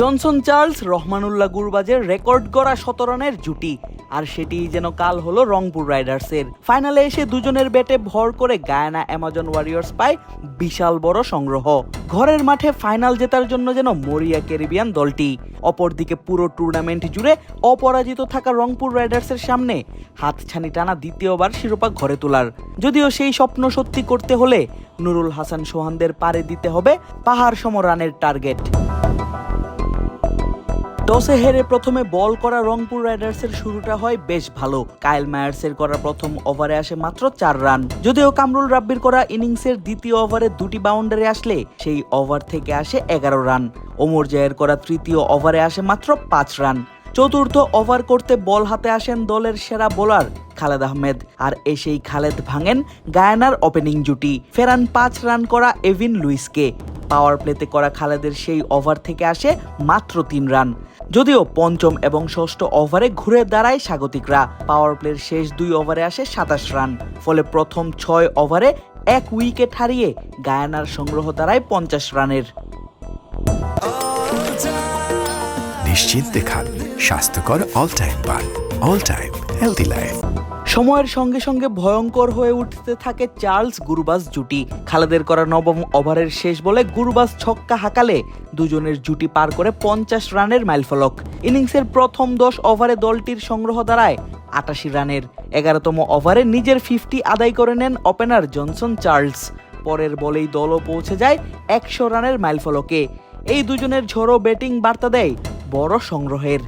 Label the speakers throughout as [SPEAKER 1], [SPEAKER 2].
[SPEAKER 1] Johnson Charles Rahmanullah গুরবাজের record গড়া শত রানের জুটি, আর সেটি যেন কাল হলো রংপুর রাইডার্সের। ফাইনালে এসে দুজনের ব্যাটে ভর করে গায়ানা অ্যামাজন ওয়ারিয়র্স পায় বিশাল বড় সংগ্রহ। ঘরের মাঠে ফাইনাল জেতার জন্য যেন মরিয়া ক্যারিবিয়ান দলটি, অপরদিকে পুরো টুর্নামেন্ট জুড়ে অপরাজিত থাকা রংপুর রাইডার্সের সামনে হাতছানি টানা দ্বিতীয়বার শিরোপা ঘরে তোলার। যদিও সেই স্বপ্ন সত্যি করতে হলে নুরুল হাসান সোহানদের পারে দিতে হবে পাহাড় সম রানের টার্গেট। টসে হেরে প্রথমে বল করা রংপুর রাইডার্সের শুরুটা হয় বেশ ভালো। কাইল মায়ার্সের করা প্রথম ওভারে আসে মাত্র চার রান। যদিও কামরুল রাব্বির করা ইনিংসের দ্বিতীয় ওভারে দুটি বাউন্ডারি আসলে সেই ওভার থেকে আসে এগারো রান। ওমর জায়ের করা তৃতীয় ওভারে আসে মাত্র পাঁচ রান। চতুর্থ ওভার করতে বল হাতে আসেন দলের সেরা বোলার খালেদ আহমেদ। আর এসেই খালেদ ভাঙেন গায়ানার ওপেনিং জুটি। ফেরান পাঁচ রান করা এভিন লুইসকে। পাওয়ার প্লেতে করা খালেদের সেই ওভার থেকে আসে মাত্র তিন রান যদিও পঞ্চম এবং ষষ্ঠ ওভারে ঘুরে দাঁড়ায় স্বাগতিকরা। পাওয়ার প্লের শেষ দুই ওভারে আসে সাতাশ রান ফলে প্রথম ছয় ওভারে এক উইকেট হারিয়ে গায়ানার সংগ্রহ দাঁড়ায় পঞ্চাশ রানের
[SPEAKER 2] নিশ্চিন্তে খান। স্বাস্থ্যকর অল টাইম পান। অল টাইম হেলদি লাইফ
[SPEAKER 1] সময়ের সঙ্গে সঙ্গে ভয়ঙ্কর হয়ে উঠতে থাকে চার্লস গুরবাজ জুটি। খালেদের করা নবম ওভারের শেষ বলে গুরবাজ ছক্কা হাঁকালে দুজনের জুটি পার করে পঞ্চাশ রানের মাইলফলক। ইনিংসের প্রথম দশ ওভারে দলটির সংগ্রহ দাঁড়ায় আটাশি রানের। এগারোতম ওভারে নিজের ফিফটি আদায় করে নেন ওপেনার জনসন চার্লস। পরের বলেই দলও পৌঁছে যায় একশো রানের মাইলফলকে। এই দুজনের ঝড়ো ব্যাটিং বার্তা দেয় বড় সংগ্রহের।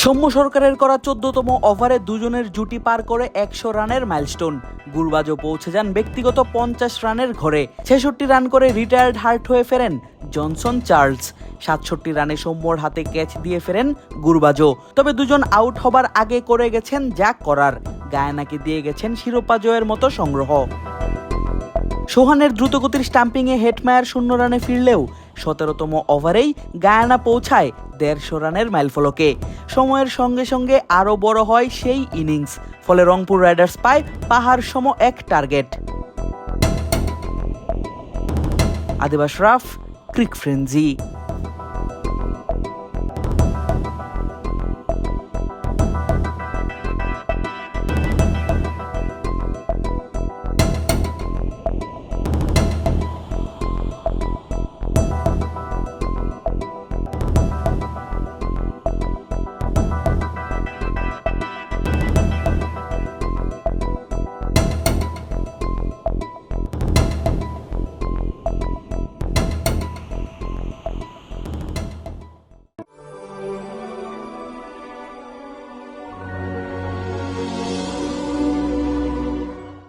[SPEAKER 1] সৌম্য সরকারের করা চোদ্দতম ওভারে দুজনের জুটি পার করে একশো রানের মাইলস্টোন। গুরবাজও পৌঁছে যান ব্যক্তিগত পঞ্চাশ রানের ঘরে। ছেষট্টি রান করে রিটায়ার্ড হার্ট হয়ে ফেরেন জনসন চার্লস। সাতষট্টি রানে সৌম্যর হাতে ক্যাচ দিয়ে ফেরেন গুরবাজও তবে দুজন আউট হবার আগে করে গেছেন যা করার। গায়ানাকে দিয়ে গেছেন শিরোপা জয়ের মতো সংগ্রহ। সোহানের দ্রুতগতির স্টাম্পিংয়ে হেটমায়ার শূন্য রানে ফিরলেও সতেরোতম ওভারেই গায়ানা পৌঁছায় দেড়শো রানের মাইলফলকে। সময়ের সঙ্গে সঙ্গে আরও বড় হয় সেই ইনিংস, ফলে রংপুর রাইডার্স পায় পাহাড় সম এক টার্গেট। আদিবাস রাফ, ক্রিক ফ্রেঞ্জি